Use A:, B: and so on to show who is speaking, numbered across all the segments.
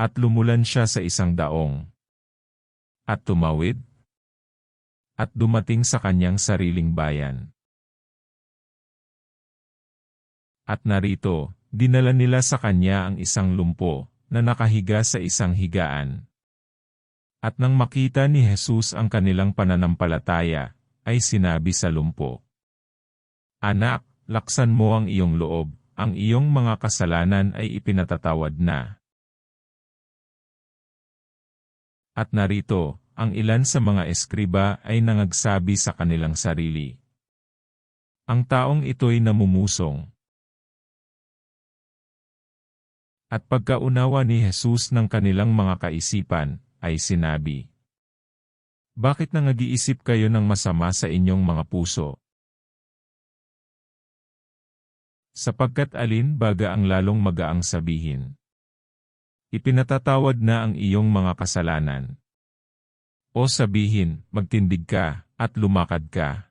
A: At lumulan siya sa isang daong. At tumawid. At dumating sa kanyang sariling bayan. At narito, dinala nila sa kanya ang isang lumpo, na nakahiga sa isang higaan. At nang makita ni Jesus ang kanilang pananampalataya, ay sinabi sa lumpo, Anak, laksan mo ang iyong loob, ang iyong mga kasalanan ay ipinatatawad na. At narito, ang ilan sa mga eskriba ay nangagsabi sa kanilang sarili. Ang taong ito'y namumusong. At pagkaunawa ni Jesus ng kanilang mga kaisipan, ay sinabi, Bakit nangag-iisip kayo ng masama sa inyong mga puso? Sapagkat alin baga ang lalong magaang sabihin. Ipinatatawad na ang iyong mga kasalanan. O sabihin, magtindig ka, at lumakad ka.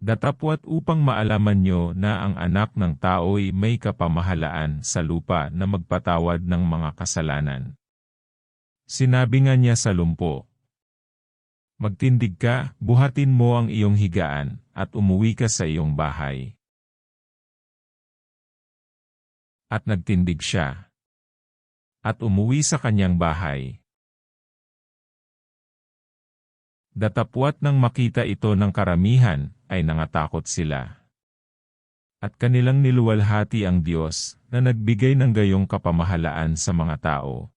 A: Datapwat upang maalaman nyo na ang anak ng tao'y may kapamahalaan sa lupa na magpatawad ng mga kasalanan. Sinabi nga niya sa lumpo, Magtindig ka, buhatin mo ang iyong higaan, at umuwi ka sa iyong bahay. At nagtindig siya. At umuwi sa kanyang bahay. Datapwat nang makita ito ng karamihan, ay nangatakot sila. At kanilang niluwalhati ang Diyos, na nagbigay ng gayong kapamahalaan sa mga tao.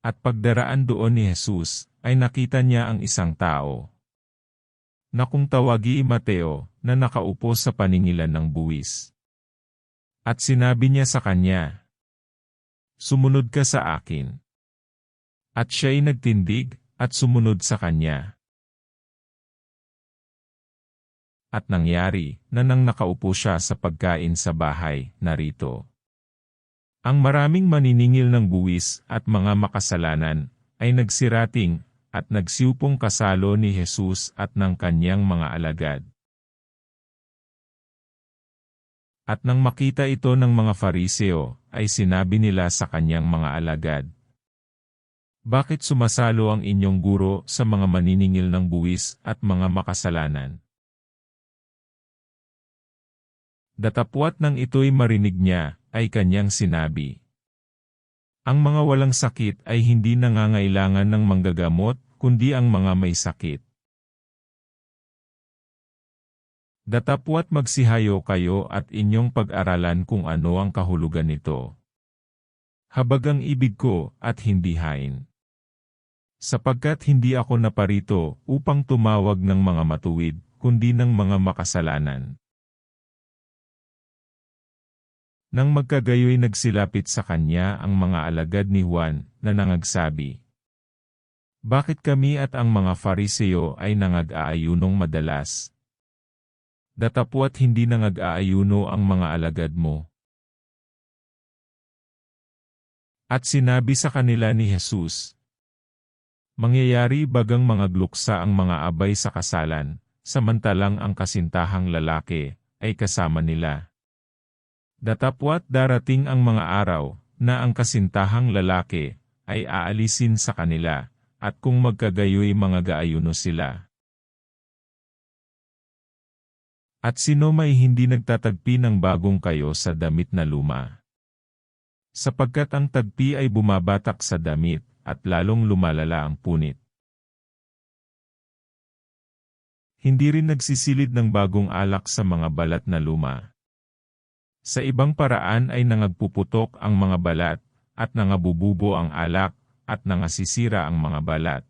A: At pagdaraan doon ni Jesus, ay nakita niya ang isang tao. Na kung tawagi Mateo, na nakaupo sa paningilan ng buwis. At sinabi niya sa kanya, Sumunod ka sa akin. At siya'y nagtindig, at sumunod sa kanya. At nangyari, na nang nakaupo siya sa pagkain sa bahay, narito. Ang maraming maniningil ng buwis at mga makasalanan, ay nagsirating, at nagsiupong kasalo ni Jesus at ng kanyang mga alagad. At nang makita ito ng mga fariseo, ay sinabi nila sa kanyang mga alagad, Bakit sumasalo ang inyong guro sa mga maniningil ng buwis at mga makasalanan? Datapwat nang ito'y marinig niya, ay kanyang sinabi, Ang mga walang sakit ay hindi nangangailangan ng manggagamot, kundi ang mga may sakit. Datapwat magsihayo kayo at inyong pag-aralan kung ano ang kahulugan nito. Habagang ibig ko at hindi hain. Sapagkat hindi ako naparito upang tumawag ng mga matuwid, kundi ng mga makasalanan. Nang magkagayoy nagsilapit sa kanya ang mga alagad ni Juan na nangagsabi, Bakit kami at ang mga fariseo ay nangag-aayunong madalas, datapwat hindi nangag-aayuno ang mga alagad mo. At sinabi sa kanila ni Jesus, Mangyayari bagang mga gluksa ang mga abay sa kasalan, samantalang ang kasintahang lalaki ay kasama nila. Datapwat darating ang mga araw na ang kasintahang lalaki ay aalisin sa kanila, at kung magkagayoy mga gaayuno sila. At sino may hindi nagtatagpi ng bagong kayo sa damit na luma? Sapagkat ang tagpi ay bumabatak sa damit, at lalong lumalala ang punit. Hindi rin nagsisilid ng bagong alak sa mga balat na luma. Sa ibang paraan ay nangagpuputok ang mga balat, at nangabububo ang alak, at nangasisira ang mga balat.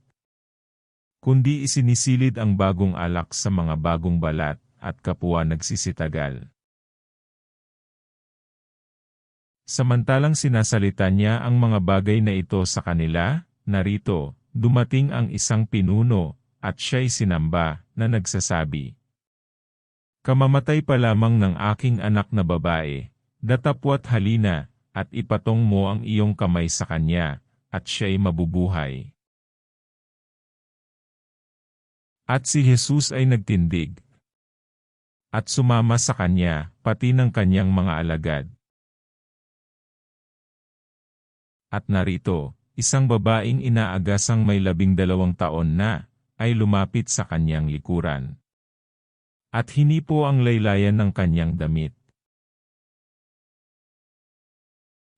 A: Kundi isinisilid ang bagong alak sa mga bagong balat, at kapwa nagsisitagal. Samantalang sinasalita niya ang mga bagay na ito sa kanila, narito, dumating ang isang pinuno, at siya'y sinamba, na nagsasabi, Kamamatay pa lamang ng aking anak na babae, datapwat halina, at ipatong mo ang iyong kamay sa kanya, at siya'y mabubuhay. At si Jesus ay nagtindig, at sumama sa kanya, pati ng kanyang mga alagad. At narito, isang babaeng inaagasang may labing dalawang taon na, ay lumapit sa kanyang likuran. At hinipo ang laylayan ng kanyang damit.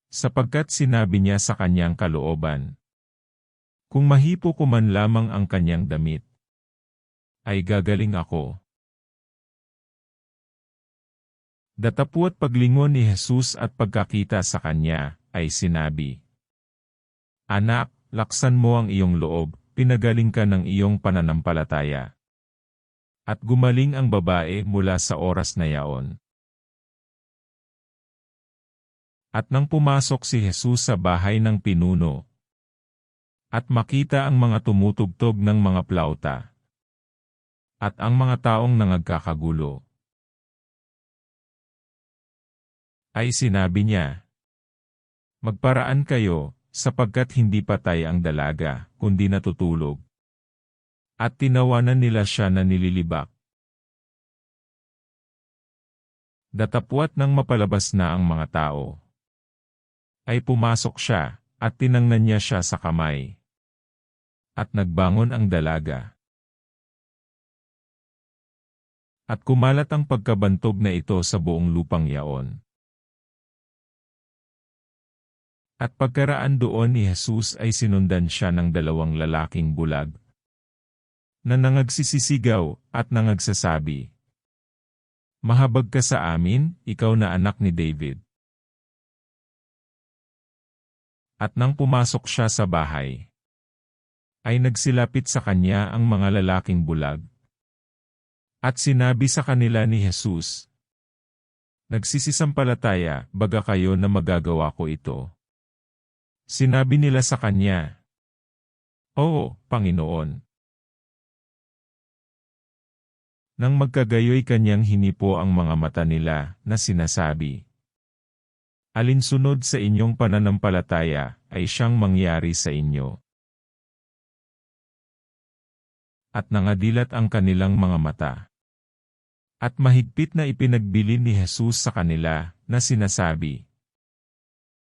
A: Sapagkat sinabi niya sa kanyang kalooban, Kung mahipo ko man lamang ang kanyang damit, ay gagaling ako. Datapuat paglingon ni Jesus at pagkakita sa kanya, ay sinabi, Anak, laksan mo ang iyong loob, pinagaling ka ng iyong pananampalataya. At gumaling ang babae mula sa oras na yaon. At nang pumasok si Jesus sa bahay ng pinuno, at makita ang mga tumutugtog ng mga plauta, at ang mga taong nangagkakagulo, ay sinabi niya, Magparaan kayo, sapagkat hindi patay ang dalaga, kundi natutulog. At tinawanan nila siya na nililibak. Datapwat nang mapalabas na ang mga tao. Ay pumasok siya, at tinangnan niya siya sa kamay. At nagbangon ang dalaga. At kumalat ang pagkabantog na ito sa buong lupang yaon. At pagkaraan doon ni Jesus ay sinundan siya ng dalawang lalaking bulag na nangagsisisigaw at nangagsasabi, Mahabag ka sa amin, ikaw na anak ni David. At nang pumasok siya sa bahay, ay nagsilapit sa kanya ang mga lalaking bulag. At sinabi sa kanila ni Jesus, Nagsisisampalataya, baga kayo na magagawa ko ito. Sinabi nila sa kanya, Oo, Panginoon. Nang magkagayoy kanyang hinipo ang mga mata nila na sinasabi, Alinsunod sa inyong pananampalataya ay siyang mangyari sa inyo. At nangadilat ang kanilang mga mata. At mahigpit na ipinagbili ni Jesus sa kanila na sinasabi,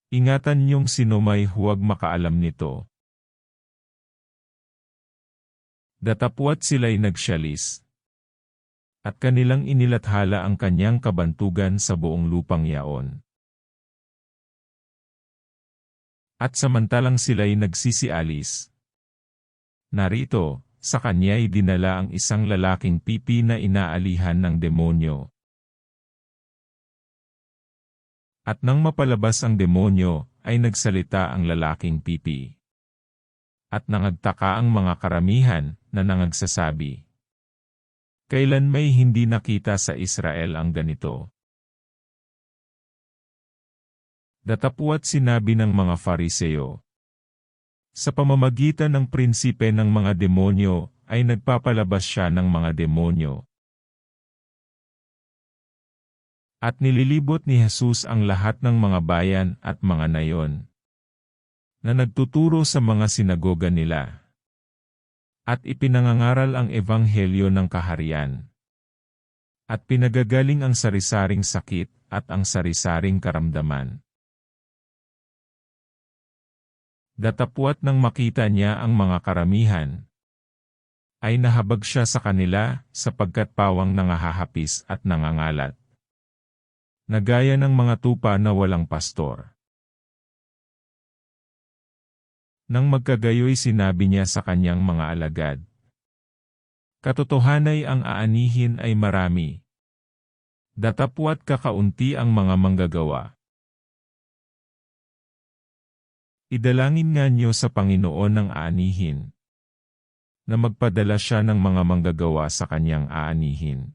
A: Ingatan niyong sino may huwag makaalam nito. Datapwat sila'y nagsyalis. At kanilang inilathala ang kanyang kabantugan sa buong lupang yaon. At samantalang sila'y nagsisialis. Narito, sa kanya'y dinala ang isang lalaking pipi na inaalihan ng demonyo. At nang mapalabas ang demonyo, ay nagsalita ang lalaking pipi. At nangagtaka ang mga karamihan na nangagsasabi. Kailan may hindi nakita sa Israel ang ganito? Datapuat sinabi ng mga fariseo. Sa pamamagitan ng prinsipe ng mga demonyo, ay nagpapalabas siya ng mga demonyo. At nililibot ni Jesus ang lahat ng mga bayan at mga nayon na nagtuturo sa mga sinagoga nila. At ipinangangaral ang ebanghelyo ng kaharian. At pinagagaling ang sarisaring sakit at ang sarisaring karamdaman. Datapwat nang makita niya ang mga karamihan, ay nahabag siya sa kanila sapagkat pawang nangahahapis at nangangalat na gaya ng mga tupa na walang pastor. Nang magkagayoy sinabi niya sa kanyang mga alagad, Katotohanay ang aanihin ay marami. Datapwat kakaunti ang mga manggagawa. Idalangin nga niyo sa Panginoon ng aanihin, na magpadala siya ng mga manggagawa sa kanyang aanihin.